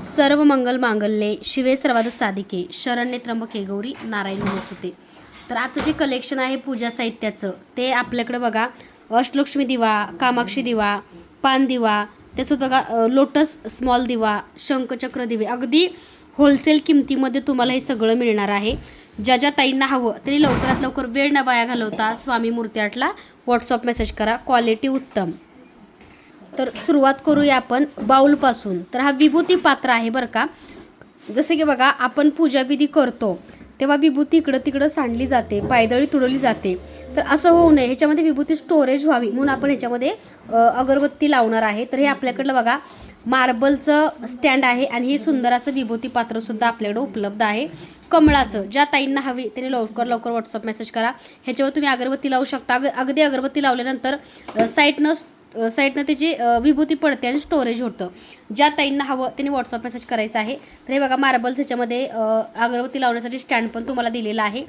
सर्व मंगल मांगल्ये शिवे सर्वाद साधिके शरण्य त्र्यंबके गौरी नारायण होते तर आजचं जे कलेक्शन आहे पूजा साहित्याचं ते आपल्याकडे बघा अष्टलक्ष्मी दिवा कामाक्षी दिवा पान दिवा त्यासोबत बघा लोटस स्मॉल दिवा शंखचक्र दिवे. अगदी होलसेल किमतीमध्ये तुम्हाला हे सगळं मिळणार आहे. ज्या ज्या ताईंना हवं त्यांनी लवकरात लवकर वेळ न वाया घालवता स्वामी मूर्ती आठला व्हॉट्सअप मेसेज करा. क्वालिटी उत्तम. तर सुरुवात करूया आपण बाऊलपासून. तर हा विभूती पात्र आहे बरं का. जसे की बघा आपण पूजाविधी करतो तेव्हा विभूती इकडं तिकडं सांडली जाते पायदळी तुडवली जाते. तर असं होऊ नये. ह्याच्यामध्ये विभूती स्टोरेज व्हावी म्हणून आपण ह्याच्यामध्ये अगरबत्ती लावणार आहे. तर हे आपल्याकडलं बघा मार्बलचं स्टँड आहे आणि हे सुंदर असं विभूती पात्र सुद्धा आपल्याकडे उपलब्ध आहे. कमळाचं ज्या ताईंना हवी त्याने लवकर लवकर व्हॉट्सअप मेसेज करा. ह्याच्यावर तुम्ही अगरबत्ती लावू शकता. अग अगदी अगरबत्ती लावल्यानंतर साईटनं साईडनं साईडनं त्याची विभूती पडते आणि स्टोरेज होतं. ज्या ताईंना हवं त्यांनी व्हॉट्सअप मेसेज करायचं आहे. तर हे बघा मार्बल्स ह्याच्यामध्ये अगरबत्ती लावण्यासाठी स्टँड पण तुम्हाला दिलेला आहे.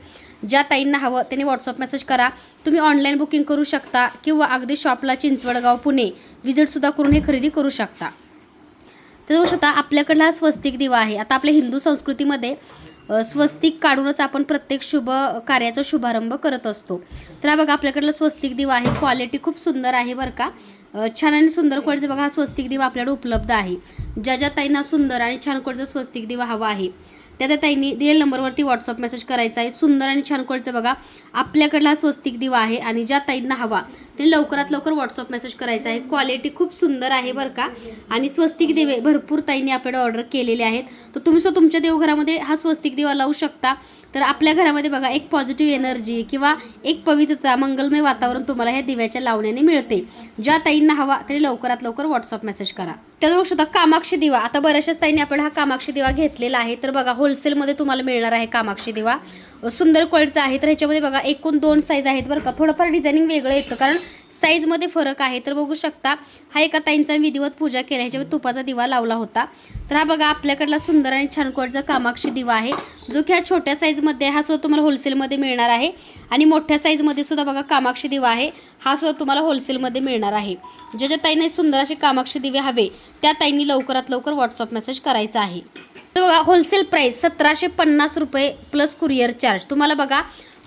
ज्या ताईंना हवं त्यांनी व्हॉट्सअप मेसेज करा. तुम्ही ऑनलाईन बुकिंग करू शकता किंवा अगदी शॉपला चिंचवडगाव पुणे व्हिजिटसुद्धा करून हे खरेदी करू शकता. तर शकता आपल्याकडला हा स्वस्तिक दिवा आहे. आता आपल्या हिंदू संस्कृतीमध्ये स्वस्तिक काढूनच आपण प्रत्येक शुभ कार्याचा शुभारंभ करत असतो. तर बघा आपल्याकडला स्वस्तिक दिवा आहे. क्वालिटी खूप सुंदर आहे बरं का. छान आणि सुंदर क्वालिटीचा बघा हा स्वस्तिक दिवा आपल्याकडे उपलब्ध आहे. ज्या ज्या ताईंना सुंदर आणि छान क्वालिटीचा स्वस्तिक दिवा हवा आहे त्या त्या ताईंनी दिलेल्या नंबरवरती व्हॉट्सअप मेसेज करायचा आहे. सुंदर आणि छान कोळचं बघा आपल्याकडला हा स्वस्तिक दिवा आहे आणि ज्या ताईंना हवा त्यांनी लवकरात लवकर व्हॉट्सअप मेसेज करायचा आहे. क्वालिटी खूप सुंदर आहे बरं का. आणि स्वस्तिक दिवे भरपूर ताईंनी आपल्याकडे ऑर्डर केलेले आहेत. तर तुम्ही सुद्धा तुमच्या देवघरामध्ये हा स्वस्तिक दिवा लावू शकता. तर आपल्या घरामध्ये बघा एक पॉझिटिव्ह एनर्जी किंवा एक पवित्रता मंगलमय वातावरण तुम्हाला ह्या दिव्याच्या लावण्याने मिळते. ज्या ताईंना हवा तरी लवकरात लवकर व्हॉट्सअप मेसेज करा. त्याला बघू शकता कामाक्षी दिवा. आता बऱ्याचशाच ताईंनी आपण हा कामाक्षी दिवा घेतलेला आहे. तर बघा होलसेलमध्ये तुम्हाला मिळणार आहे कामाक्षी दिवा. सुंदर क्वालिटीचा आहे. तर ह्याच्यामध्ये बघा एकूण दोन साईज आहेत बरं का. थोडंफार डिझायनिंग वेगळं येतं कारण साईजमध्ये फरक आहे. तर बघू शकता हा एका ताईंचा विधिवत पूजा केला ह्याच्यामध्ये तुपाचा दिवा लावला होता. तर हा बघा आपल्याकडला सुंदर आणि छान क्वालिटीचा कामाक्षी दिवा आहे. जो की हा छोट्या साईजमध्ये हा सुद्धा तुम्हाला होलसेलमध्ये मिळणार आहे. आणि मोठ्या साईजमध्ये सुद्धा बघा कामाक्षी दिवा आहे. हा सुद्धा तुम्हाला होलसेलमध्ये मिळणार आहे. ज्या ज्या ताईंना सुंदर असे कामाक्षी दिवे हवे त्या ताईंनी लवकरात लवकर व्हॉट्सअप मेसेज करायचा आहे. तर बघा होलसेल प्राईस सतराशे पन्नास रुपये प्लस कुरिअर चार्ज तुम्हाला बघा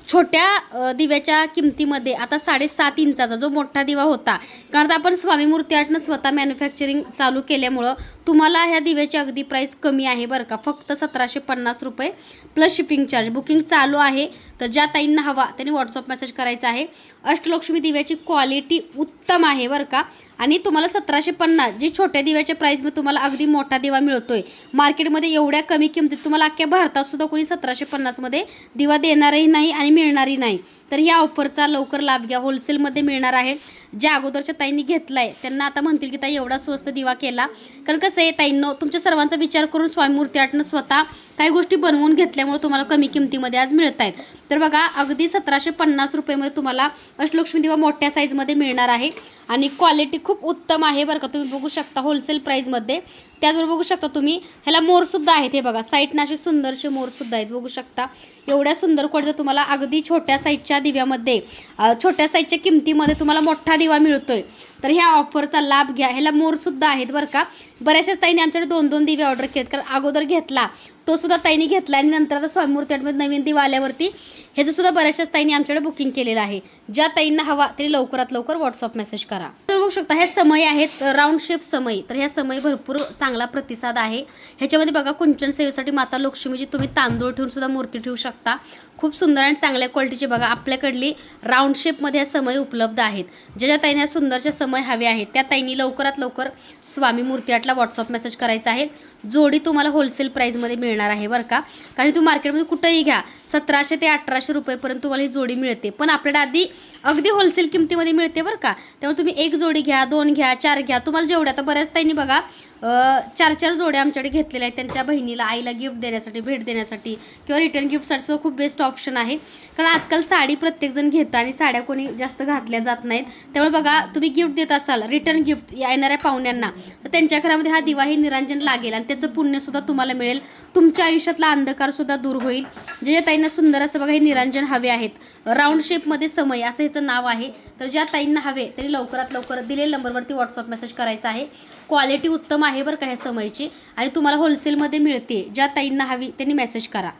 छोट्या दिव्याच्या किमतीमध्ये आता साडेसात इंचाचा जो मोठा दिवा होता कारण आता आपण स्वामी मूर्ती आर्टनं स्वतः मॅन्युफॅक्चरिंग चालू केल्यामुळं तुम्हाला ह्या दिव्याची अगदी प्राईस कमी आहे बरं का. फक्त सतराशे पन्नास रुपये प्लस शिपिंग चार्ज बुकिंग चालू आहे. तर ज्या ताईंना हवा त्यांनी व्हॉट्सअप मेसेज करायचा आहे. अष्टलक्ष्मी दिव्याची क्वालिटी उत्तम आहे बरं का? आणि तुम्हाला सतराशे पन्नास जे छोट्या दिव्याच्या प्राईजमध्ये तुम्हाला अगदी मोठा दिवा मिळतो आहे मार्केटमध्ये एवढ्या कमी किमतीत तुम्हाला अख्ख्या भारतात सुद्धा कोणी सतराशे पन्नासमध्ये दिवा देणारही नाही आणि मिळणारही नाही. तर ह्या ऑफरचा लवकर लाभ घ्या. होलसेलमध्ये मिळणार आहे. ज्या अगोदरच्या ताईंनी घेतलाय त्यांना आता म्हणतील की ताई एवढा स्वस्त दिवा केला. कारण कसं आहे ताईंनो तुमच्या सर्वांचा विचार करून स्वामी मूर्ती स्वतः काही गोष्टी बनवून घेतल्यामुळे तुम्हाला कमी किमतीमध्ये आज मिळत आहेत तर बघा अगदी सतराशे पन्नास रुपयेमध्ये तुम्हाला अष्टलक्ष्मी दिवा मोठ्या साईजमध्ये मिळणार आहे. आणि क्वालिटी खूप उत्तम आहे बरं का. तुम्ही बघू शकता होलसेल प्राईजमध्ये त्याचबरोबर बघू शकता तुम्ही ह्याला मोरसुद्धा आहेत हे बघा. साईटनं असे सुंदरसे मोरसुद्धा आहेत. बघू शकता. एवढ्या सुंदर क्वालिटीचं तुम्हाला अगदी छोट्या साईजच्या दिव्यामध्ये छोट्या साईजच्या किमतीमध्ये तुम्हाला मोठा दिवा मिळतोय तर ह्या ऑफरचा लाभ घ्या. ह्याला मोरसुद्धा आहेत बरं का. बऱ्याचशा ताईने आमच्याकडे दोन दोन दिवे ऑर्डर केलेत. कारण अगोदर घेतला तो सुद्धा ताईने घेतला आणि नंतर आता स्वामीमूर्तीमध्ये नवीन दिवा आल्यावरती ह्याचं सुद्धा बऱ्याचशाच ताईंनी आमच्याकडे बुकिंग केलेलं आहे. ज्या ताईंना हवा तरी लवकरात लवकर व्हॉट्सअप मेसेज करा. तर बघू शकता ह्या समय आहेत राऊंड शेप समय तर ह्या समय भरपूर चांगला प्रतिसाद आहे. ह्याच्यामध्ये बघा कुंचन सेवेसाठी माता लक्ष्मीची तुम्ही तांदूळ ठेवून सुद्धा मूर्ती ठेवू शकता. खूप सुंदर आणि चांगल्या क्वालिटीचे बघा आपल्याकडली राऊंड शेपमध्ये ह्या समय उपलब्ध आहेत. ज्या ज्या ताईंना ह्या सुंदरशा समय हवे आहेत त्या ताईंनी लवकरात लवकर स्वामी मूर्ती आर्टला व्हॉट्सअप मेसेज करायचा आहे. जोडी तुम्हाला होलसेल प्राईजमध्ये मिळणार आहे बरं का. कारण तुम्ही मार्केटमध्ये कुठंही घ्या. सतराशे ते अठराशे रुपयेपर्यंत तुम्हाला ही जोडी मिळते. पण आपल्याला आधी अगदी होलसेल किमतीमध्ये मिळते बरं का. त्यामुळे तुम्ही एक जोडी घ्या दोन घ्या चार घ्या. तुम्हाला जेवढ्या आता बऱ्याच ताईंनी बघा चार चार जोड्या आमच्याकडे घेतलेल्या आहेत. त्यांच्या बहिणीला आईला गिफ्ट देण्यासाठी भेट देण्यासाठी किंवा रिटर्न गिफ्टसाठी सुद्धा खूप बेस्ट ऑप्शन आहे. कारण आजकाल साडी प्रत्येकजण घेतं आणि साड्या कोणी जास्त घातल्या जात नाहीत. त्यामुळे बघा तुम्ही गिफ्ट देत असाल रिटर्न गिफ्ट येणाऱ्या पाहुण्यांना तर त्यांच्या घरामध्ये हा दिवाही निरांजन लागेल आणि त्याचं पुण्यसुद्धा तुम्हाला मिळेल. तुमच्या आयुष्यातला अंधकारसुद्धा दूर होईल. जे जे ताईंना सुंदर असं बघा हे निरांजन हवे आहेत. राऊंड शेपमध्ये समय असं ह्याचं नाव आहे. तर ज्या ताईंना हवे त्यांनी लवकरात लवकर दिलेल्या नंबरवरती व्हॉट्सअप मेसेज करायचा आहे. क्वालिटी उत्तम आहे बरं का ह्या समयची आणि तुम्हाला होलसेलमध्ये मिळते. ज्या ताईंना हवी त्यांनी मेसेज करा.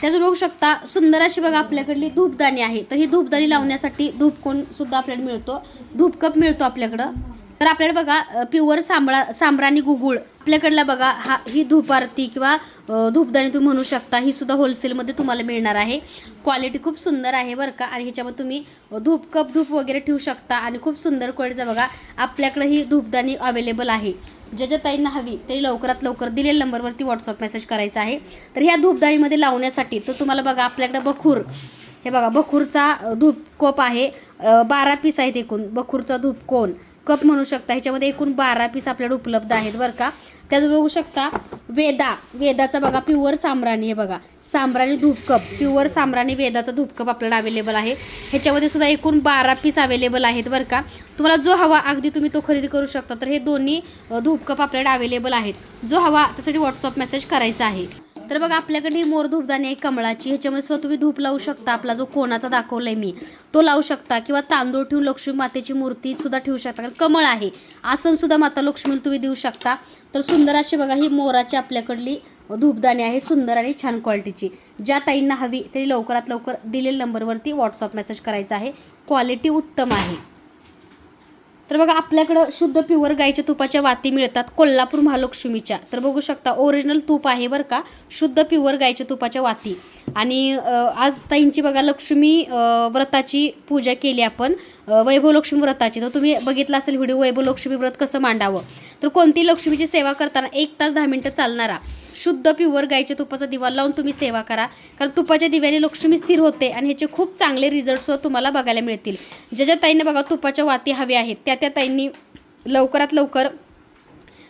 त्याचं बघू शकता सुंदर अशी बघा आपल्याकडली धूपदाणी आहे. तर ही धूपदाणी लावण्यासाठी धूपकोन सुद्धा आपल्याला मिळतो. धूपकप मिळतो आपल्याकडं. तर आपल्याला बघा प्युअर सांबळा सांबराणी गुगुळ आपल्याकडला बघा हा ही धूप आरती किंवा धूपदाणी तुम्ही म्हणू शकता ही सुद्धा होलसेलमध्ये तुम्हाला मिळणार आहे. क्वालिटी खूप सुंदर आहे बरं का? आणि ह्याच्यामध्ये तुम्ही धूप कप धूप वगैरे ठेवू शकता आणि खूप सुंदर क्वालिटीचा बघा आपल्याकडे ही धूपदाणी अवेलेबल आहे. ज्याच्या ताईंना हवी तरी लवकरात लवकर दिलेल्या नंबरवरती व्हॉट्सअप मेसेज करायचा आहे. तर ह्या धूपदाणीमध्ये लावण्यासाठी तर तुम्हाला बघा आपल्याकडे बखूर हे बघा बखूरचा धूपकोप धूप कोप आहे. बारा पीस आहेत एकूण बखूरचा धूप कोण कप म्हणू शकता. ह्याच्यामध्ये एकूण बारा पीस आपल्याला उपलब्ध आहेत बरं का. त्यात बघू शकता वेदा. वेदाचा बघा प्युअर सामराणी हे बघा. साम्राणी धूपकप. प्युअर साम्राणी वेदाचा धूपकप आपल्याला अवेलेबल आहे. ह्याच्यामध्ये सुद्धा एकूण बारा पीस अवेलेबल आहेत बरं का. तुम्हाला जो हवा अगदी तुम्ही तो खरेदी करू शकता. तर हे दोन्ही धूपकप आपल्याकडे अवेलेबल आहेत. जो हवा त्यासाठी व्हॉट्सअप मेसेज करायचा आहे. तर बघा आपल्याकडे ही मोर धूपदाणी आहे कमळाची ह्याच्यामध्ये सुद्धा तुम्ही धूप लावू शकता. आपला जो कोणाचा दाखवलाय मी तो लावू शकता. किंवा तांदूळ ठेवून लक्ष्मी मातेची मूर्ती सुद्धा ठेवू शकता. कारण कमळ आहे. आसन सुद्धा माता लक्ष्मीला तुम्ही देऊ शकता. तर सुंदर अशी बघा ही मोराची आपल्याकडली धूपदाणी आहे सुंदर आणि छान क्वालिटीची. ज्या ताईंना हवी तरी लवकरात लवकर दिलेल्या नंबरवरती व्हॉट्सअप मेसेज करायचा आहे. क्वालिटी उत्तम आहे. तर बघा आपल्याकडं शुद्ध प्युअर गाईच्या तुपाच्या वाती मिळतात कोल्हापूर महालक्ष्मीच्या. तर बघू शकता ओरिजिनल तूप आहे बरं का शुद्ध प्युअर गाईच्या तुपाच्या वाती. आणि आज ताईंची बघा लक्ष्मी व्रताची पूजा केली आपण. वैभवलक्ष्मी वैभव लक्ष्मी व्रताची. तर तुम्ही बघितला असेल व्हिडिओ वैभव लक्ष्मी व्रत कसं मांडावं. तर कोणती लक्ष्मीची सेवा करताना एक तास दहा मिनटं चालणारा. शुद्ध प्युअर गाईच्या तुपाचा दिवा लावून तुम्ही सेवा करा. कारण तुपाच्या दिव्याने लक्ष्मी स्थिर होते आणि ह्याचे खूप चांगले रिझल्ट सुद्धा तुम्हाला बघायला मिळतील. ज्या ज्या ताईंना बघा तुपाच्या वाती हव्या आहेत त्या त्या ताईंनी लवकरात लवकर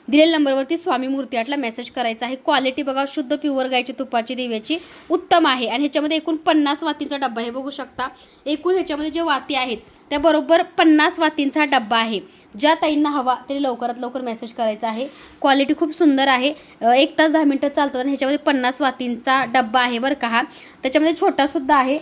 दिलेल्या नंबरवरती स्वामी मूर्ती आठला मेसेज करायचा आहे. क्वालिटी बघा शुद्ध प्युअर गायची तुपाची दिव्याची उत्तम आहे. आणि ह्याच्यामध्ये एकूण पन्नास वातींचा डब्बा हे बघू शकता. एकूण ह्याच्यामध्ये जे वाती आहेत त्याबरोबर पन्नास वातींचा डब्बा आहे. ज्या ताईंना हवा तरी लवकरात लवकर मेसेज करायचा आहे. क्वालिटी खूप सुंदर आहे. एक तास दहा मिनटं चालतात आणि ह्याच्यामध्ये पन्नास वातींचा डब्बा आहे बरं का हा. त्याच्यामध्ये छोटासुद्धा आहे.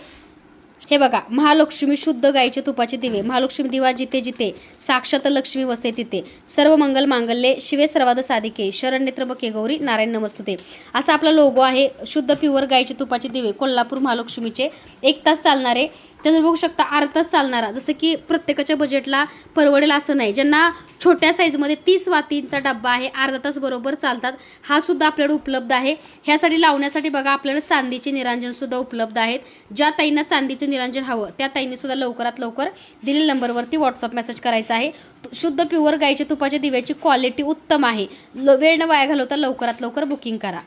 हे बघा महालक्ष्मी शुद्ध गायीचे तुपाचे दिवे. महालक्ष्मी दिवा जिथे जिथे साक्षात लक्ष्मी वसते तिथे. सर्व मंगल मांगल्ये शिवे सर्वाद साधिके. शरण्य त्र्यंबके गौरी नारायण नमस्तुते. असा आपला लोगो आहे शुद्ध प्युअर गायीचे तुपाचे दिवे. कोल्हापूर महालक्ष्मीचे एक तास चालणारे त्यानंतर बघू शकता अर्धा चालणारा. जसं की प्रत्येकाच्या बजेटला परवडेल असं नाही. ज्यांना छोट्या साईजमध्ये तीस वातींचा डब्बा आहे अर्धा तास बरोबर चालतात हा सुद्धा आपल्याकडे उपलब्ध आहे. ह्यासाठी लावण्यासाठी बघा आपल्याकडे चांदीचे निरांजन सुद्धा उपलब्ध आहेत. ज्या ताईंना चांदीचे निरांजन हवं त्या ताईंनी सुद्धा लवकरात लवकर दिलेल्या नंबरवरती व्हॉट्सअप मेसेज करायचा आहे. शुद्ध प्युअर गाईच्या तुपाच्या दिव्याची क्वालिटी उत्तम आहे. वेळ न वाया घालवता लवकरात लवकर बुकिंग करा.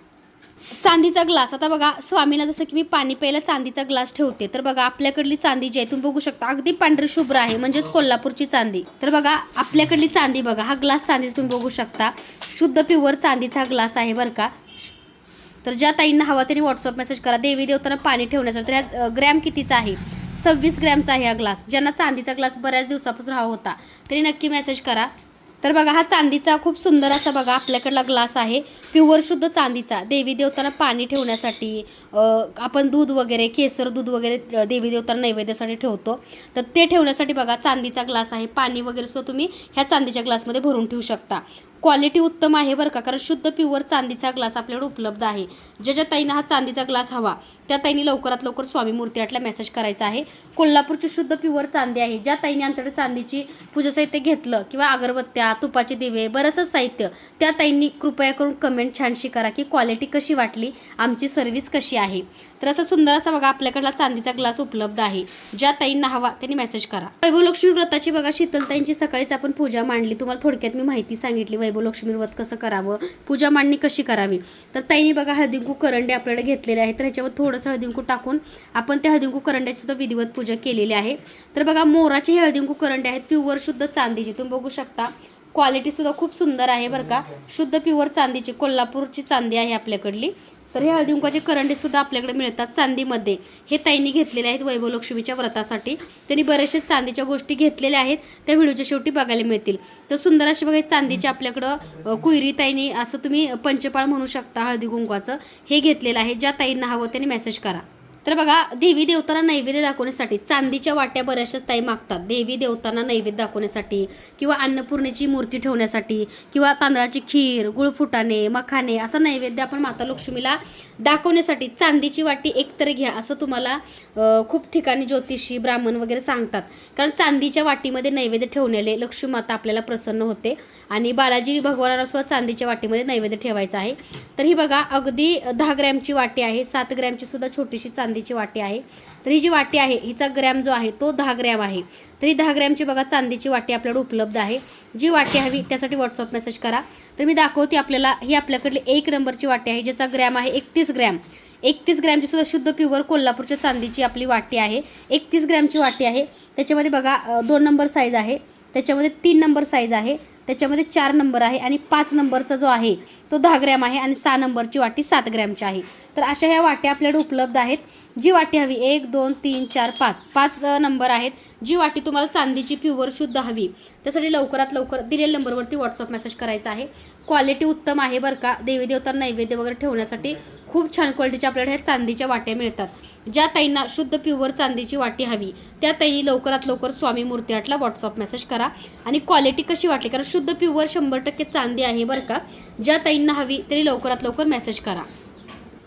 चांदीचा ग्लास. आता बघा स्वामीला जसं की मी पाणी प्यायला चांदीचा ग्लास ठेवते तर बघा आपल्याकडली चांदी जी आहे तुम्ही बघू शकता अगदी पांढरी शुभ्र आहे म्हणजेच कोल्हापूरची चांदी. तर बघा आपल्याकडली चांदी बघा हा ग्लास चांदीचा तुम्ही बघू शकता. शुद्ध प्युअर चांदीचा ग्लास आहे बरं का. तर ज्या ताईंना हवा त्यांनी व्हॉट्सअप मेसेज करा. देवी देवताना पाणी ठेवण्यासाठी तर यात, ग्रॅम कितीचा आहे? सव्वीस ग्रॅमचा आहे हा ग्लास ज्यांना चांदीचा ग्लास बऱ्याच दिवसापासून हवा होता. तरी नक्की मेसेज करा. तर बघा हा चांदीचा खूप सुंदर असा बघा आपल्याकडला ग्लास आहे. प्युअर शुद्ध चांदीचा. देवी देवतांना पाणी ठेवण्यासाठी आपण दूध वगैरे केसर दूध वगैरे देवी देवतांना नैवेद्यासाठी ठेवतो. तर ते ठेवण्यासाठी बघा चांदीचा ग्लास आहे. पाणी वगैरे सुद्धा तुम्ही ह्या चांदीच्या ग्लासमध्ये भरून ठेवू शकता. क्वालिटी उत्तम आहे बरं का? कारण शुद्ध प्युअर चांदीचा ग्लास आपल्याकडे उपलब्ध आहे. ज्या ज्या ताईनं हा चांदीचा ग्लास हवा. त्या ताईंनी लवकरात लवकर स्वामी मूर्तीआटला मेसेज करायचा आहे. कोल्हापूरची शुद्ध प्युअर चांदी आहे. ज्या ताईने आमच्याकडे चांदीची पूजा साहित्य घेतलं किंवा अगरबत्त्या तुपाचे दिवे बरंचसं साहित्य त्या ताईंनी कृपया करून कमेंट छानशी करा की क्वालिटी कशी वाटली? आमची सर्व्हिस कशी आहे? तर असा सुंदर असा बघा आपल्याकडला चांदीचा ग्लास उपलब्ध आहे. ज्या ताईंना हवा त्यांनी मेसेज करा. वैभवलक्ष्मी व्रताची बघा शीतलताईंची सकाळीच आपण पूजा मांडली. तुम्हाला थोडक्यात मी माहिती सांगितली वैभवलक्ष्मी व्रत कसं करावं पूजा मांडणी कशी करावी. तर ताईंनी बघा हळदिंकू करंडे आपल्याकडे घेतलेले आहेत. तर ह्याच्यावर थोडंसं हळदिंकू टाकून आपण त्या हळदिंकू करंड्याची सुद्धा विधिवत पूजा केलेली आहे. तर बघा मोराचे हे हळदिंकू करंडे आहेत प्युअर शुद्ध चांदीचे. तुम्ही बघू शकता क्वालिटी सुद्धा खूप सुंदर आहे बरं का. शुद्ध प्युअर चांदीची कोल्हापूरची चांदी आहे आपल्याकडली. तर हे हळदी कुंकाचे करंडे सुद्धा आपल्याकडे मिळतात चांदीमध्ये. हे ताईंनी घेतलेले आहेत वैभवलक्ष्मीच्या व्रतासाठी. त्यांनी बरेचसे चांदीच्या गोष्टी घेतलेल्या आहेत. त्या व्हिडिओच्या शेवटी बघायला मिळतील. तर सुंदर अशी बघा चांदीच्या आपल्याकडं कुयरी ताईंनी असं तुम्ही पंचपाळ म्हणू शकता हळदी कुंकवाचं हे घेतलेलं आहे. ज्या ताईंना हवं त्यांनी मेसेज करा. तर बघा देवी देवतांना नैवेद्य दाखवण्यासाठी चांदीच्या वाट्या बऱ्याचशाच ताई मागतात. देवी देवतांना नैवेद्य दाखवण्यासाठी किंवा अन्नपूर्णेची मूर्ती ठेवण्यासाठी किंवा तांदळाची खीर गुळफुटाणे मखाने असा नैवेद्य आपण माता लक्ष्मीला दाखवण्यासाठी चांदीची वाटी एकतर घ्या असं तुम्हाला खूप ठिकाणी ज्योतिषी ब्राह्मण वगैरे सांगतात. कारण चांदीच्या वाटीमध्ये नैवेद्य ठेवण्याले लक्ष्मी माता आपल्याला प्रसन्न होते. आणि बालाजी भगवानाला सुद्धा चांदीच्या वाटीमध्ये नैवेद्य ठेवायचा आहे. तर ही बघा अगदी दहा ग्रॅमची वाटी आहे सात ग्रॅमची सुद्धा छोटीशी चांदीची वाटी आहे. तर ही जी वाटी आहे हिचा ग्रॅम जो आहे तो दहा ग्रॅम आहे. तर ही दहा ग्रॅमची बघा चांदीची वाटी आपल्याकडे उपलब्ध आहे. जी वाटी हवी त्यासाठी व्हॉट्सअप मेसेज करा. तर मी दाखवते आपल्याला ही आपल्याकडली एक नंबरची वाटी आहे ज्याचा ग्रॅम आहे एकतीस ग्रॅम. एकतीस ग्रॅमची सुद्धा शुद्ध प्युअर कोल्हापूरच्या चांदीची आपली वाटी आहे. एकतीस ग्रॅमची वाटी आहे. त्याच्यामध्ये बघा दोन नंबर साईज आहे. त्याच्यामध्ये तीन नंबर साईज आहे. त्याच्यामध्ये चार नंबर आहे आणि पाच नंबरचा जो आहे तो दहा ग्रॅम आहे आणि सहा नंबरची वाटी सात ग्रॅमची आहे. तर अशा ह्या वाट्या आपल्याकडे उपलब्ध आहेत. जी वाटी हवी एक दोन तीन चार पाच. पाच नंबर आहेत. जी वाटी तुम्हाला चांदीची प्युअर शुद्ध हवी त्यासाठी लवकरात लवकर दिलेल्या नंबरवरती व्हॉट्सअप मेसेज करायचा आहे. क्वालिटी उत्तम आहे बरं का. देवी देवता नैवेद्य वगैरे ठेवण्यासाठी खूप छान क्वालिटीच्या आपल्याकडे ह्या चांदीच्या वाट्या मिळतात. ज्या ताईंना शुद्ध प्युअर चांदीची वाटी हवी त्या ताईंनी लवकरात लवकर स्वामी मूर्तीआटला व्हॉट्सअप मेसेज करा आणि क्वालिटी कशी वाटली? कारण शुद्ध प्युअर शंभर टक्के चांदी आहे बरं का. ज्या ताईंना हवी तरी लवकरात लवकर मेसेज करा.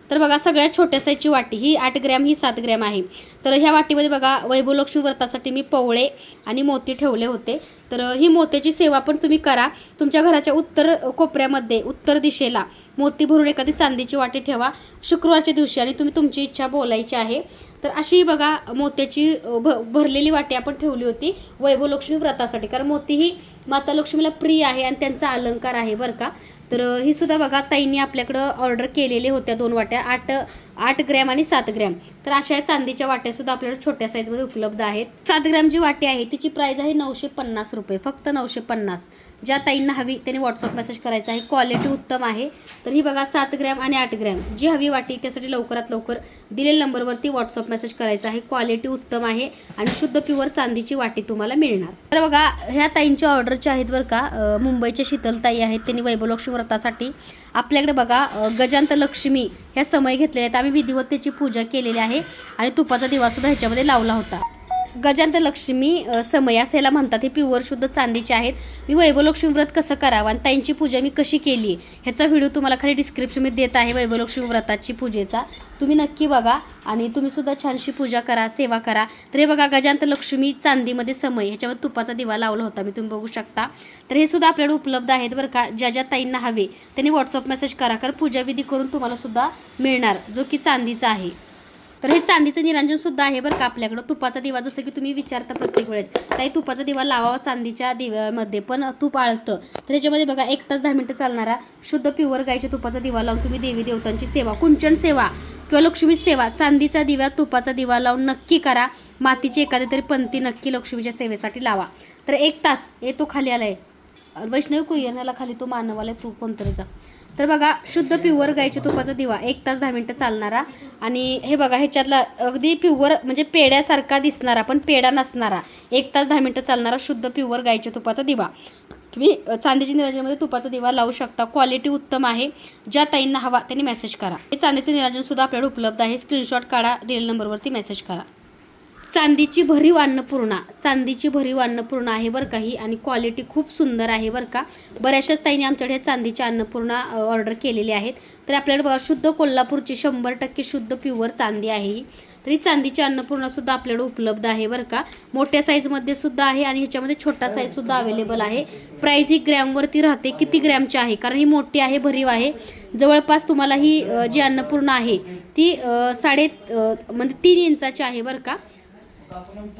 तर बघा सगळ्यात छोट्या साईजची वाटी ही आठ ग्रॅम ही सात ग्रॅम आहे. तर ह्या वाटीमध्ये बघा वैभवलक्ष्मी व्रतासाठी मी पवळे आणि मोती ठेवले होते. तर ही मोत्याची सेवा पण तुम्ही करा. तुमच्या घराच्या उत्तर कोपऱ्यामध्ये उत्तर दिशेला मोती भरून एखादी चांदीची वाटी ठेवा. शुक्रवारच्या दिवशी आणि तुम्ही तुमची इच्छा बोलायची आहे. तर अशी बघा मोत्याची भ भरलेली वाटी आपण ठेवली होती वैभवलक्ष्मी व्रतासाठी. कारण मोती ही माता लक्ष्मीला प्रिय आहे आणि त्यांचा अलंकार आहे बरं का? तर ही सुद्धा बघा ताईंनी आपल्याकडं ऑर्डर केलेल्या होत्या दोन वाट्या. आठ आठ ग्रॅम आणि सात ग्रॅम. तर अशा चांदीच्या वाट्या सुद्धा छोट्या साईजमध्ये उपलब्ध आहेत. सात ग्रॅम जी वाटी आहे तिची प्राईज आहे नऊशे पन्नास रुपये फक्त नऊशे पन्नास. ज्या ताईंना हवी त्यांनी व्हॉट्सअप मेसेज करायचा आहे. क्वालिटी उत्तम आहे. तर ही बघा सात ग्रॅम आणि आठ ग्रॅम. जी हवी वाटी त्यासाठी लवकरात लवकर दिलेल्या नंबरवरती व्हॉट्सअप मेसेज करायचा आहे. क्वालिटी उत्तम आहे आणि शुद्ध प्युअर चांदीची वाटी तुम्हाला मिळणार. तर बघा ह्या ताईंच्या ऑर्डरच्या आहेत बरं का मुंबईच्या शीतलताई आहेत. त्यांनी वैभवलक्ष्मी व्रतासाठी आपल्याकडे बघा गजांत लक्ष्मी ह्या समय घेतलेल्या आहेत. आम्ही विधिवत त्याची पूजा केलेली आहे आणि तुपाचा दिवासुद्धा ह्याच्यामध्ये लावला होता. गजांतलक्ष्मी लक्ष्मी अ, याला म्हणतात हे प्युअर शुद्ध चांदीचे आहेत. मी वैभवलक्ष्मी व्रत कसं करावं आणि ताईंची पूजा मी कशी केली? ह्याचा व्हिडिओ तुम्हाला खाली डिस्क्रिप्शनमध्ये देत आहे वैभवलक्ष्मी व्रताची पूजेचा. तुम्ही नक्की बघा आणि तुम्ही सुद्धा छानशी पूजा करा सेवा करा. तर हे बघा गजांत लक्ष्मी चांदीमध्ये समय ह्याच्यावर तुपाचा दिवा लावला होता मी तुम्ही बघू शकता. तर हे सुद्धा आपल्याकडे उपलब्ध आहेत बरं का ज्या ज्या ताईंना हवे. त्यांनी व्हॉट्सअप मेसेज करा कारण पूजाविधी करून तुम्हाला सुद्धा मिळणार जो की चांदीचा आहे. तर हे चांदीचं निरंजन सुद्धा आहे बरं का आपल्याकडं. तुपाचा दिवा जसं की तुम्ही विचारता प्रत्येक वेळेस. ताई तुपाचा दिवा लावावा चांदीच्या दिव्यामध्ये पण तूप आळतं. तर ह्याच्यामध्ये बघा एक तास दहा मिनटं चालणारा शुद्ध प्युअर गायच्या तुपाचा दिवा लावून तुम्ही देवी देवतांची सेवा कुंचन सेवा किंवा लक्ष्मी सेवा चांदीचा दिवा तुपाचा दिवा लावून नक्की करा. मातीची एखादी तरी पंथी नक्की लक्ष्मीच्या सेवेसाठी लावा. तर एक तास हे तो खाली आलाय. वैष्णवी कुरियरनाला खाली तो मानवाला तू कोणतरीचा तर बघा शुद्ध प्युअर गाईच्या तुपाचा दिवा. एक तास दहा मिनटं चालणारा. आणि हे बघा ह्याच्यातला अगदी प्युअर म्हणजे पेड्यासारखा दिसणारा पण पेढा नसणारा. एक तास दहा मिनटं चालणारा शुद्ध प्युअर गाईच्या तुपाचा दिवा. तुम्ही अ, चांदीच्या निराजनमध्ये तुपाचा दिवा लावू शकता. क्वालिटी उत्तम आहे. ज्या ताईंना हवा त्यांनी मेसेज करा. हे चांदीचे निराजन सुद्धा आपल्याकडे उपलब्ध आहे. स्क्रीनशॉट काढा दिलेल्या नंबरवरती मेसेज करा. चांदीची भरीव अन्नपूर्णा चांदीची भरीव अन्नपूर्णा आहे बरं का ही आणि क्वालिटी खूप सुंदर आहे बरं का. बऱ्याचशाच ताईने आमच्याकडे चांदीच्या अन्नपूर्णा ऑर्डर केलेली आहेत. तर आपल्याकडे बघा शुद्ध कोल्हापूरची शंभर टक्के शुद्ध प्युअर चांदी आहे ही. तरी चांदीची अन्नपूर्णासुद्धा आपल्याकडे उपलब्ध आहे बरं का. मोठ्या साईजमध्ये सुद्धा आहे आणि ह्याच्यामध्ये छोटा साईजसुद्धा अवेलेबल आहे. प्राईज ही ग्रॅमवरती राहते किती ग्रॅमची आहे? कारण ही मोठी आहे भरीव आहे. जवळपास तुम्हाला ही जी अन्नपूर्णा आहे ती साडे म्हणजे तीन इंचाची आहे बरं का.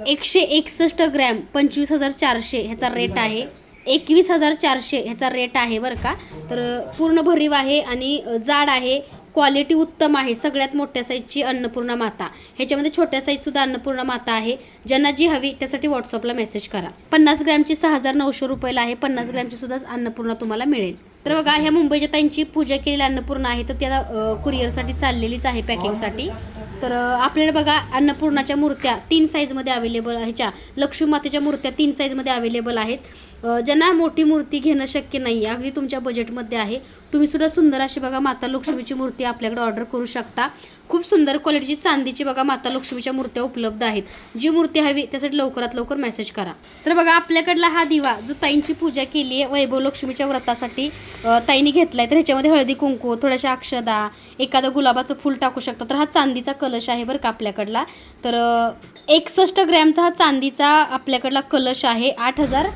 एकशे एकसष्ट ग्रॅम पंचवीस हजार चारशे ह्याचा रेट आहे. एकवीस हजार चारशे ह्याचा रेट आहे बरं का. तर पूर्ण भरीव आहे आणि जाड आहे. क्वालिटी उत्तम आहे. सगळ्यात मोठ्या साईजची अन्नपूर्णा माता. ह्याच्यामध्ये छोट्या साईजसुद्धा अन्नपूर्णा माता आहे. ज्यांना जी हवी त्यासाठी व्हॉट्सअपला मेसेज करा. पन्नास ग्रॅमची सहा हजार नऊशे रुपयाला आहे. पन्नास ग्रॅमची सुद्धा अन्नपूर्णा तुम्हाला मिळेल. तर बघा ह्या मुंबईच्या ताईंची पूजा केलेली अन्नपूर्णा आहे तर त्याला कुरिअरसाठी चाललेलीच आहे पॅकिंगसाठी. तर आपल्याला बघा अन्नपूर्णाच्या मूर्त्या तीन साईजमध्ये अवेलेबल ह्याच्या लक्ष्मी मातेच्या मूर्त्या तीन साईजमध्ये अवेलेबल आहेत. ज्यांना मोठी मूर्ती घेणं शक्य नाही अगदी तुमच्या बजेटमध्ये आहे. तुम्ही सुद्धा सुंदर अशी बघा माता लक्ष्मीची मूर्ती आपल्याकडे ऑर्डर करू शकता. खूप सुंदर क्वालिटीची चांदीची बघा माता लक्ष्मीच्या मूर्त्या उपलब्ध आहेत. जी मूर्ती हवी त्यासाठी लवकरात लवकर मेसेज करा. तर बघा आपल्याकडला हा दिवा जो ताईंची पूजा केली आहे वैभव लक्ष्मीच्या व्रतासाठी ताईंनी घेतला आहे तर ह्याच्यामध्ये हळदी कुंकू थोड्याशा अक्षदा एखादं गुलाबाचं फूल टाकू शकता. तर हा चांदीचा कलश आहे बरं का आपल्याकडला. तर एकसष्ट ग्रॅमचा हा चांदीचा आपल्याकडला कलश आहे आठ हजार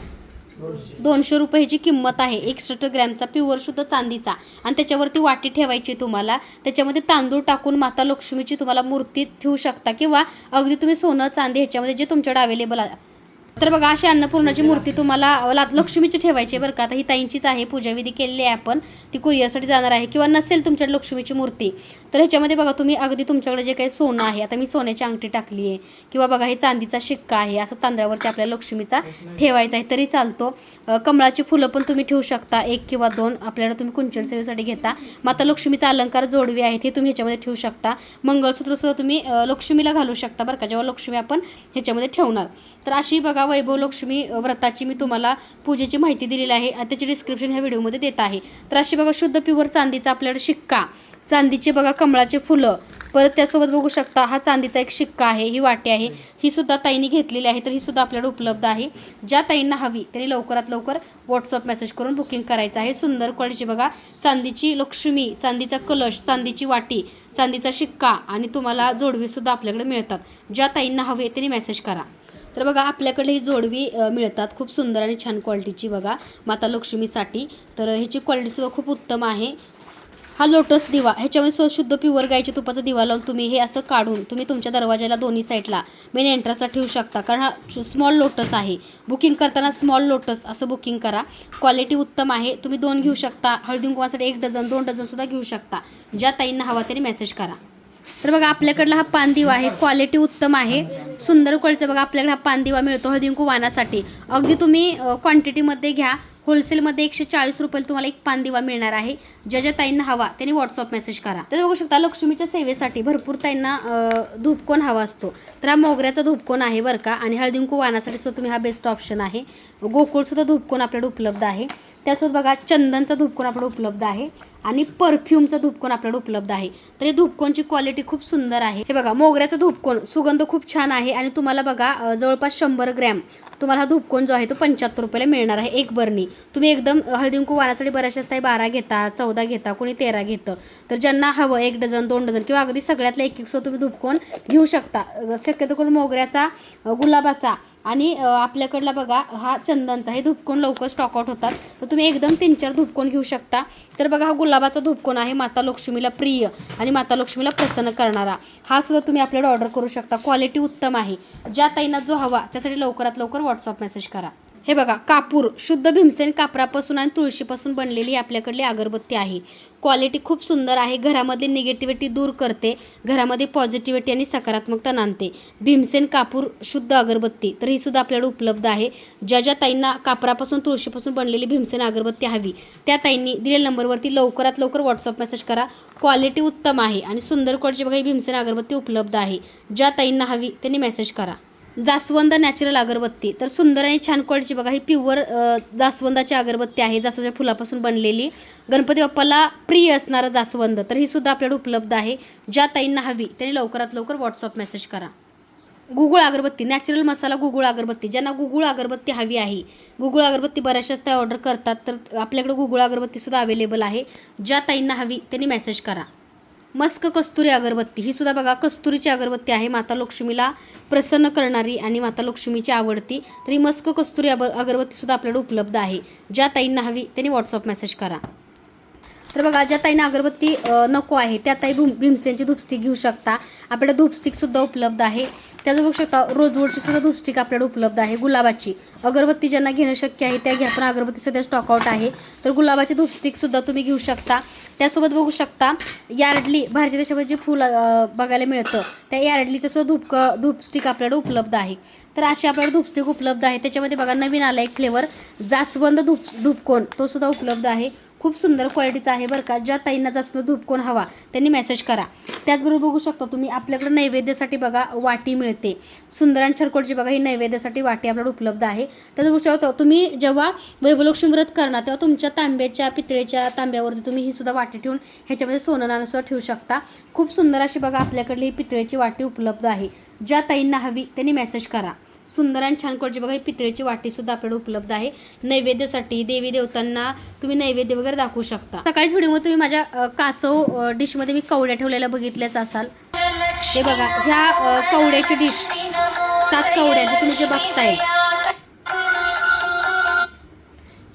दोनशे रुपयाची किंमत आहे. एकसष्ट ग्रॅमचा प्युअर शुद्ध चांदीचा. आणि त्याच्यावरती वाटी ठेवायची तुम्हाला. त्याच्यामध्ये तांदूळ टाकून माता लक्ष्मीची तुम्हाला मूर्ती ठेवू शकता. किंवा अगदी तुम्ही सोनं चांदी ह्याच्यामध्ये जे तुमच्याकडे अवेलेबल आहे. तर बघा अशी अन्नपूर्णाची मूर्ती तुम्हाला ला- लक्ष्मीची ठेवायची आहे बरं का. आता ही ताईंचीच आहे पूजाविधी केलेली आहे आपण. ती कुरिअरसाठी जाणार आहे किंवा नसेल तुमच्याकडे लक्ष्मीची मूर्ती तर ह्याच्यामध्ये बघा तुम्ही अगदी तुमच्याकडे जे काही सोनं आहे आता मी सोन्याची अंगठी टाकली आहे. किंवा बघा हे चांदीचा शिक्का आहे असं तांदळावरती आपल्याला लक्ष्मीचा ठेवायचा आहे तरी चालतो. कमळाची फुलं पण तुम्ही ठेवू शकता एक किंवा दोन. आपल्याला तुम्ही कुंचन सेवेसाठी घेता. माता लक्ष्मीचा अलंकार जोडवी आहेत हे तुम्ही ह्याच्यामध्ये ठेवू शकता. मंगळसूत्रसुद्धा तुम्ही लक्ष्मीला घालू शकता बरं का जेव्हा लक्ष्मी आपण ह्याच्यामध्ये ठेवणार. तर अशी बघा वैभव लक्ष्मी व्रताची मी तुम्हाला पूजेची माहिती दिलेली आहे आणि त्याची डिस्क्रिप्शन ह्या व्हिडिओमध्ये देत आहे. तर अशी बघा शुद्ध प्युअर चांदीचा आपल्याकडे शिक्का. चांदीचे बघा कमळाचे फुलं. परत त्यासोबत बघू शकता हा चांदीचा एक शिक्का आहे ही वाटी आहे. ही सुद्धा ताईंनी घेतलेली आहे तर ही सुद्धा आपल्याकडे उपलब्ध आहे. ज्या ताईंना हवी त्यांनी लवकरात लवकर व्हॉट्सअप मेसेज करून बुकिंग करायचं आहे. सुंदर क्वालिटीची बघा चांदीची लक्ष्मी चांदीचा कलश चांदीची वाटी चांदीचा शिक्का आणि तुम्हाला जोडवीसुद्धा आपल्याकडे मिळतात. ज्या ताईंना हवे त्यांनी मेसेज करा. तर बघा आपल्याकडे ही जोडवी मिळतात. खूप सुंदर आणि छान क्वालिटीची बघा माता लक्ष्मीसाठी. तर ह्याची क्वालिटीसुद्धा खूप उत्तम आहे. हा लोटस दिवा ह्याच्यामध्ये स्वशुद्ध प्युअर गायच्या तुपाचा दिवा लावून तुम्ही हे असं काढून तुम्ही तुमच्या दरवाजाला दोन्ही साईडला मेन एंट्रन्सला ठेवू शकता. कारण हा स्मॉल लोटस आहे बुकिंग करताना स्मॉल लोटस असं बुकिंग करा. क्वालिटी उत्तम आहे. तुम्ही दोन घेऊ शकता. हळदी कुंकवासाठी एक डझन दोन डझनसुद्धा घेऊ शकता. ज्या ताईंना हवा त्यांनी मेसेज करा. तर बघा आपल्याकडला हा पानदिवा आहे. क्वालिटी उत्तम आहे. सुंदर क्वालिटीचा बघा आपल्याकडे हा पानदिवा मिळतो हळदी कुंकू वाणासाठी अगदी तुम्ही क्वांटिटीमध्ये घ्या. होलसेलमध्ये एकशे चाळीस रुपये तुम्हाला एक पानदिवा मिळणार आहे. ज्या ज्या ताईंना हवा त्यांनी व्हॉट्सअप मेसेज करा. तर बघू शकता लक्ष्मीच्या सेवेसाठी भरपूर ताईंना धूपकोन हवा असतो. तर हा मोगऱ्याचा धूपकोन आहे बरं का. आणि हळदी कुंकू वाणासाठी सुद्धा तुम्ही हा बेस्ट ऑप्शन आहे. गोकुळसुद्धा धूपकोन आपल्याकडे उपलब्ध आहे. त्यासोबत बघा चंदनचा धूपकोन आपल्याकडे उपलब्ध आहे. आणि परफ्यूमचा धूपकोन आपल्याकडे उपलब्ध आहे. तर हे धूपकोनची क्वालिटी खूप सुंदर आहे. हे बघा मोगऱ्याचं धूपकोन सुगंध खूप छान आहे आणि तुम्हाला बघा जवळपास शंभर ग्रॅम तुम्हाला हा धूपकोन जो आहे तो पंच्याहत्तर रुपयाला मिळणार आहे एक बरणी. तुम्ही एकदम हळदींकू वारासाठी बऱ्याचशा बऱ्याचशाच बारा घेता चौदा घेता कोणी तेरा घेतं. तर ज्यांना हवं एक डझन दोन डझन किंवा अगदी सगळ्यातला एक एक सो तुम्ही धुपकोन घेऊ शकता. शक्यतो करून मोगऱ्याचा गुलाबाचा आणि आपल्याकडला बघा हा चंदनचा हे धुपकोन लवकर स्टॉकआउट होतात. तर तुम्ही एकदम तीन चार धुपकोन घेऊ शकता. तर बघा हा गुलाबाचा धुपकोन आहे माता लक्ष्मीला प्रिय आणि माता लक्ष्मीला प्रसन्न करणारा. हा सुद्धा तुम्ही आपल्याला ऑर्डर करू शकता. क्वालिटी उत्तम आहे. ज्या ताईंना जो हवा त्यासाठी लवकरात लवकर व्हॉट्सअप मेसेज करा. हे बघा कापूर शुद्ध भीमसेन कापरापासून आणि तुळशीपासून बनलेली ही आपल्याकडली अगरबत्ती आहे. क्वालिटी खूप सुंदर आहे. घरामध्ये निगेटिव्हिटी दूर करते. घरामध्ये पॉझिटिव्हिटी आणि सकारात्मकता आणते भीमसेन कापूर शुद्ध अगरबत्ती तर ही सुद्धा आपल्याकडे उपलब्ध आहे. ज्या ज्या ताईंना कापरापासून तुळशीपासून बनलेली भीमसेन अगरबत्ती हवी त्या ताईंनी दिलेल्या नंबरवरती लवकरात लवकर व्हॉट्सअप मेसेज करा. क्वालिटी उत्तम आहे आणि सुंदर क्वालिटीची बघा ही भीमसेन अगरबत्ती उपलब्ध आहे. ज्या ताईंना हवी त्यांनी मेसेज करा. जास्वंद नॅचरल अगरबत्ती. तर सुंदर आणि छान क्वालिटीची बघा ही प्युअर जास्वंदाची अगरबत्ती आहे जास्वंदाच्या फुलापासून बनलेली. गणपती बाप्पाला प्रिय असणारं जास्वंद तर ही सुद्धा आपल्याकडे उपलब्ध आहे. ज्या ताईंना हवी त्यांनी लवकरात लवकर व्हॉट्सअप मेसेज करा. गुगुळ अगरबत्ती नॅचरल मसाला गुगुळ अगरबत्ती. ज्यांना गुगुळ अगरबत्ती हवी आहे गुगुळ अगरबत्ती बऱ्याचशाच त्या ऑर्डर करतात तर आपल्याकडे गुगुळ अगरबत्तीसुद्धा अवेलेबल आहे. ज्या ताईंना हवी त्यांनी मेसेज करा. मस्क कस्तुरी अगरबत्ती. ही सुद्धा बघा कस्तुरीची अगरबत्ती आहे. माता लक्ष्मीला प्रसन्न करणारी आणि माता लक्ष्मीची आवडती. तर ही मस्क कस्तुरी अग अगरबत्तीसुद्धा आपल्याकडे उपलब्ध आहे. ज्या ताईंना हवी त्यांनी व्हॉट्सअप मेसेज करा. तर बघा ज्या ताईंना अगरबत्ती नको आहे त्या ताई भूम भीमसेनची धूपस्टिक घेऊ शकता. आपल्याला धूपस्टिकसुद्धा उपलब्ध आहे. त्याचं बघू शकता रोजवोडची सुद्धा धूपस्टिक आपल्याला उपलब्ध आहे गुलाबाची. अगरबत्ती ज्यांना घेणं शक्य आहे त्या घ्या पण अगरबत्ती सध्या स्टॉकआउट आहे. तर गुलाबाची धूपस्टिकसुद्धा तुम्ही घेऊ शकता. त्यासोबत बघू शकता यार्डली भारतीय देशामध्ये जे फुलं बघायला मिळतं त्या यार्डलीचं सुद्धा धूप धूपस्टिक आपल्याला उपलब्ध आहे. तर अशी आपल्याला धूपस्टिक उपलब्ध आहे. त्याच्यामध्ये बघा नवीन आला एक फ्लेवर जास्वंद धूप धूपकोन तो सुद्धा उपलब्ध आहे. खूप सुंदर क्वालिटीचा आहे बरं का. ज्या ताईंना जास्त धूपकोन हवा त्यांनी मेसेज करा. त्याचबरोबर बघू शकता तुम्ही आपल्याकडे नैवेद्यासाठी बघा वाटी मिळते. सुंदर आणि छरकोटची बघा ही नैवेद्यासाठी वाटी आपल्याला उपलब्ध आहे. त्याचं शकता तुम्ही जेव्हा वैभवलक्ष्मी व्रत करणार तेव्हा तुमच्या तांब्याच्या पितळेच्या तांब्यावरती तुम्ही ही सुद्धा वाटी ठेवून ह्याच्यामध्ये सोनं नाणं सुद्धा ठेवू शकता. खूप सुंदर अशी बघा आपल्याकडली ही पितळेची वाटी उपलब्ध आहे. ज्या ताईंना हवी त्यांनी मेसेज करा. सुंदर आणि छान क्वालिटी बघा ही पितळेची वाटीसुद्धा आपल्याकडे उपलब्ध आहे. नैवेद्यासाठी देवी देवतांना तुम्ही नैवेद्य वगैरे दाखवू शकता. सकाळीच व्हिडिओमध्ये तुम्ही माझ्या कासव डिशमध्ये मी कवड्या ठेवलेल्या बघितल्याच असाल. हे बघा ह्या कवड्याची डिश सात कवड्या जे तुम्ही जे बघताय.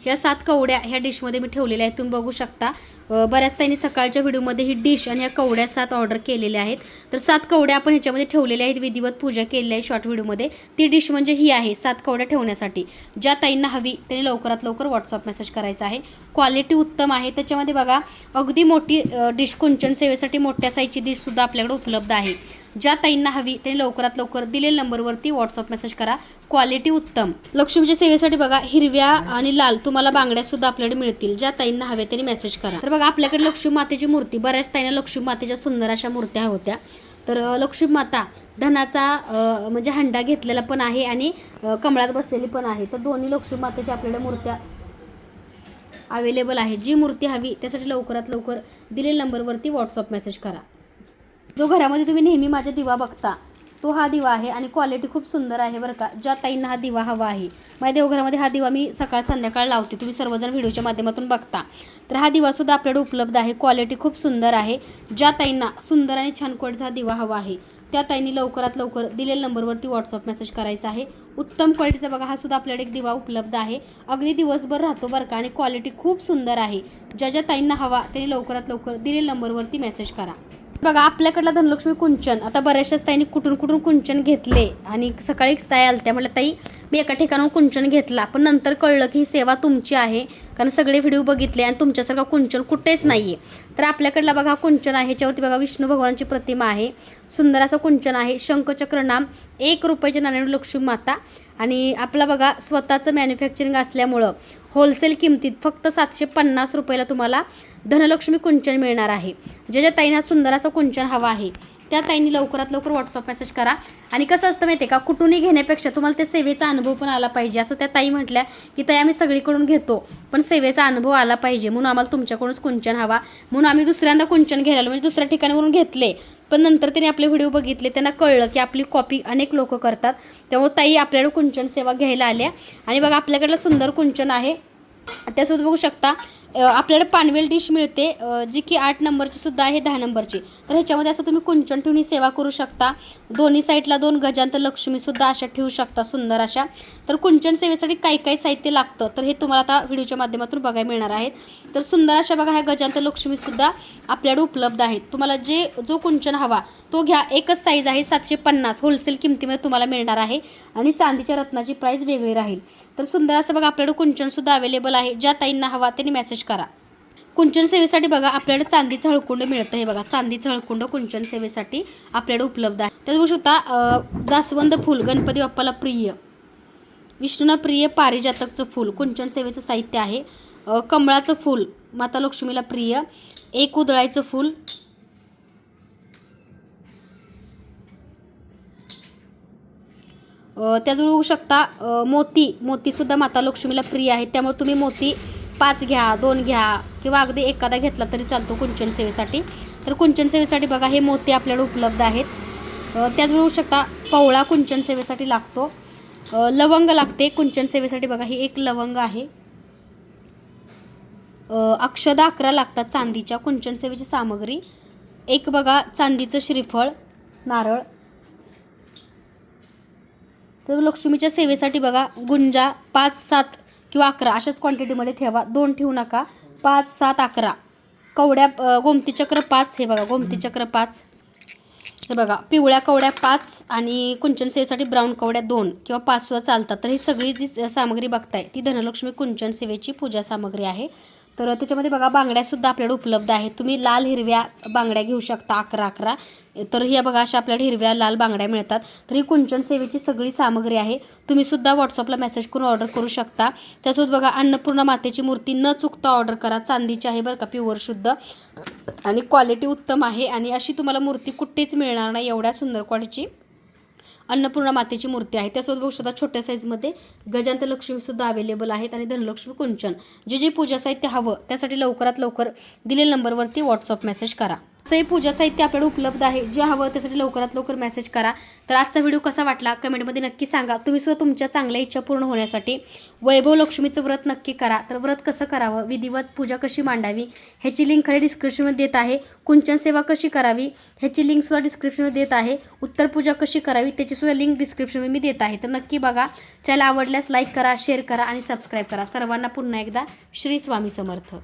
ह्या सात कवड्या ह्या डिशमध्ये मी ठेवलेल्या आहेत. तुम्ही बघू शकता. अ, बऱ्याच सकाळच्या व्हिडिओमध्ये ही डिश आणि ह्या कवड्या सात ऑर्डर केलेल्या आहेत. तर सात कवड्या आपण ह्याच्यामध्ये ठेवलेल्या आहेत. विधिवत पूजा केलेली आहे शॉर्ट व्हिडिओमध्ये. ती डिश म्हणजे ही आहे सात कवड्या ठेवण्यासाठी. ज्या ताईंना हवी त्यांनी लवकरात लवकर व्हॉट्सअप मेसेज करायचा आहे. क्वालिटी उत्तम आहे. त्याच्यामध्ये बघा अगदी मोठी डिश कुंचन सेवेसाठी मोठ्या साईजची डिशसुद्धा आपल्याकडे उपलब्ध आहे. ज्या ताईंना हवी त्यांनी लवकरात लवकर दिलेल्या नंबरवरती व्हॉट्सअप मेसेज करा. क्वालिटी उत्तम. लक्ष्मीच्या सेवेसाठी बघा हिरव्या आणि लाल तुम्हाला बांगड्या सुद्धा आपल्याकडे मिळतील. ज्या ताईंना हव्या त्यांनी मेसेज करा. तर बघा आपल्याकडे लक्ष्मी मातेची मूर्ती बऱ्याच ताईंना लक्ष्मी मातेच्या सुंदर अशा मूर्त्या होत्या. तर लक्ष्मी माता धनाचा म्हणजे हंडा घेतलेला पण आहे आणि कमळात बसलेली पण आहे. तर दोन्ही लक्ष्मी मातेच्या आपल्याकडे मूर्त्या अवेलेबल आहे जी मूर्ती हवी त्यासाठी लवकरात लवकर दिलेल्या नंबरवरती व्हॉट्सअप मेसेज करा. जो घरामध्ये तुम्ही नेहमी माझा दिवा बघता तो हा दिवा आहे आणि क्वालिटी खूप सुंदर आहे बरं का. ज्या ताईंना हा दिवा हवा आहे. माझ्या देवघरामध्ये हा दिवा मी सकाळ संध्याकाळ लावते. तुम्ही सर्वजण व्हिडिओच्या माध्यमातून बघता. तर हा दिवासुद्धा आपल्याकडे उपलब्ध आहे. क्वालिटी खूप सुंदर आहे. ज्या ताईंना सुंदर आणि छान क्वालिटीचा हा दिवा हवा आहे त्या ताईंनी लवकरात लवकर दिलेल्या नंबरवरती व्हॉट्सअप मेसेज करायचा आहे. उत्तम क्वालिटीचा बघा हा सुद्धा आपल्याकडे एक दिवा उपलब्ध आहे. अगदी दिवसभर राहतो बरं का आणि क्वालिटी खूप सुंदर आहे. ज्या ज्या ताईंना हवा त्यांनी लवकरात लवकर दिलेल्या नंबरवरती मेसेज करा. बघा आपल्याकडला धनलक्ष्मी कुंचन. आता बऱ्याचशाच ताईंनी कुठून कुठून कुंचन घेतले आणि सकाळीच ताई आलत्या. म्हटलं ताई मी एका ठिकाणाहून कुंचन घेतला पण नंतर कळलं की ही सेवा तुमची आहे कारण सगळे व्हिडिओ बघितले आणि तुमच्यासारखा कुंचन कुठेच नाही आहे तर आपल्याकडला बघा हा कुंचन आहे ह्याच्यावरती बघा विष्णू भगवानाची प्रतिमा आहे सुंदर असं कुंचन आहे शंखचक्र नाम एक रुपयाचे नाण्यावर लक्ष्मी माता आणि आपला बघा स्वतःचं मॅन्युफॅक्चरिंग असल्यामुळं होलसेल किमतीत फक्त सातशे पन्नास रुपयाला तुम्हाला धनलक्ष्मी कुंचन मिळणार आहे. ज्या ज्या ताईंना सुंदर असं कुंचन हवा आहे त्या ताईंनी लवकरात लवकर व्हॉट्सअप मेसेज करा. आणि कसं असतं माहिती आहे का कुठूनही घेण्यापेक्षा तुम्हाला त्या सेवेचा अनुभव पण आला पाहिजे. असं त्या ताई म्हटल्या की ताई आम्ही सगळीकडून घेतो पण सेवेचा अनुभव आला पाहिजे. म्हणून आम्हाला तुमच्याकडूनच कुंचन हवा. म्हणून आम्ही दुसऱ्यांदा कुंचन घ्यायला म्हणजे दुसऱ्या ठिकाणीवरून घेतले. पण नंतर त्यांनी आपले व्हिडिओ बघितले. त्यांना कळलं की आपली कॉपी अनेक लोक करतात. त्यामुळे ताई आपल्याकडे कुंचन सेवा घ्यायला आल्या. आणि बघा आपल्याकडलं सुंदर कुंचन आहे. त्यासोबत बघू शकता आपल्याला पानवेल डिश मिळते. जी की आठ नंबरची सुद्धा आहे दहा नंबरची. तर ह्याच्यामध्ये असं तुम्ही कुंचन ठेवून ही सेवा करू शकता. दोन्ही साईडला दोन गजांत लक्ष्मीसुद्धा अशा ठेवू शकता सुंदर अशा. तर कुंचन सेवेसाठी काही काही साहित्य लागतं. तर हे तुम्हाला आता व्हिडिओच्या माध्यमातून बघायला मिळणार आहेत. तर सुंदर अशा बघा ह्या गजांत लक्ष्मीसुद्धा आपल्याकडे उपलब्ध आहेत. तुम्हाला जे जो कुंचन हवा तो घ्या. एकच साईज आहे सातशे पन्नास. होलसेल किमतीमध्ये तुम्हाला मिळणार आहे. आणि चांदीच्या रत्नाची प्राईस वेगळी राहील. तर सुंदर असं बघा आपल्याकडे कुंचनसुद्धा अवेलेबल आहे. ज्या ताईंना हवा त्यांनी मेसेज करा. कुंचन सेवेसाठी बघा आपल्याकडे चांदीचं हळकुंड मिळतं हे बघा. चांदीचं हळकुंड कुंचन सेवेसाठी आपल्याकडे उपलब्ध आहे. त्यात बघू शकता जास्वंद फूल गणपती बाप्पाला प्रिय. विष्णूना प्रिय पारिजातकचं फूल कुंचन सेवेचं साहित्य आहे. कमळाचं फूल माता लक्ष्मीला प्रिय. एक उदळायचं फूल त्याजवळ होऊ शकता मोती. मोतीसुद्धा माता लक्ष्मीला प्रिय आहेत त्यामुळे तुम्ही मोती पाच घ्या दोन घ्या किंवा अगदी एखादा घेतला तरी चालतो कुंचन सेवेसाठी. तर कुंचन सेवेसाठी बघा हे मोती आपल्याकडे उपलब्ध आहेत. त्याचबरोबर होऊ शकता पवळा कुंचन सेवेसाठी लागतो. लवंग लागते. कुंचन सेवेसाठी बघा ही एक लवंग आहे. अक्षदा अकरा लागतात चांदीच्या कुंचन सेवेची सामग्री. एक बघा चांदीचं श्रीफळ नारळ. तर लक्ष्मीच्या सेवेसाठी बघा गुंजा पाच सात किंवा अकरा अशाच क्वांटिटीमध्ये ठेवा. दोन ठेवू नका. पाच सात अकरा. कवड्या गोमती चक्र पाच हे बघा गोमती चक्र पाच. हे बघा पिवळ्या कवड्या पाच आणि कुंचन सेवेसाठी ब्राऊन कवड्या दोन किंवा पाच सुद्धा चालतात. तर ही सगळी जी स- सामग्री बघताय ती धनलक्ष्मी कुंचन सेवेची पूजा सामग्री आहे. तर त्याच्यामध्ये बघा बांगड्यासुद्धा आपल्याकडे उपलब्ध आहेत. तुम्ही लाल हिरव्या बांगड्या घेऊ शकता अकरा अकरा. तर ह्या बघा अशा आपल्याला हिरव्या लाल बांगड्या मिळतात. तर ही कुंचन सेवेची सगळी सामग्री आहे. तुम्ही सुद्धा व्हॉट्सअपला मेसेज करून ऑर्डर करू शकता. त्यासोबत बघा अन्नपूर्णा मातेची मूर्ती न चुकता ऑर्डर करा. चांदीची आहे बरं का प्युअर शुद्ध. आणि क्वालिटी उत्तम आहे. आणि अशी तुम्हाला मूर्ती कुठेच मिळणार नाही एवढ्या सुंदर क्वालिटीची अन्नपूर्णा मातेची मूर्ती आहे. त्यासोबत बघू शकता छोट्या साईजमध्ये गजांत लक्ष्मीसुद्धा अवेलेबल आहेत आणि धनलक्ष्मी कुंचन. जे जे पूजा साहित्य हवं त्यासाठी लवकरात लवकर दिलेल्या नंबरवरती व्हॉट्सअप मेसेज करा. असंही पूजा साहित्य आपल्याला उपलब्ध आहे. जे हवं त्यासाठी लवकरात लवकर मेसेज करा. तर आजचा व्हिडिओ कसा वाटला? कमेंटमध्ये नक्की सांगा. तुम्ही सुद्धा तुमच्या चांगल्या इच्छा पूर्ण होण्यासाठी वैभव लक्ष्मीचं व्रत नक्की करा. तर व्रत कसं करावं? विधिवत पूजा कशी मांडावी? ह्याची लिंक खाली डिस्क्रिप्शनमध्ये देत आहे. कुंचन सेवा कशी करावी? ह्याची लिंकसुद्धा डिस्क्रिप्शनमध्ये देत आहे. उत्तर पूजा कशी करावी? त्याचीसुद्धा लिंक डिस्क्रिप्शनमध्ये मी देत आहे. तर नक्की बघा. चॅनल आवडल्यास लाईक करा शेअर करा आणि सबस्क्राईब करा. सर्वांना पुन्हा एकदा श्री स्वामी समर्थ.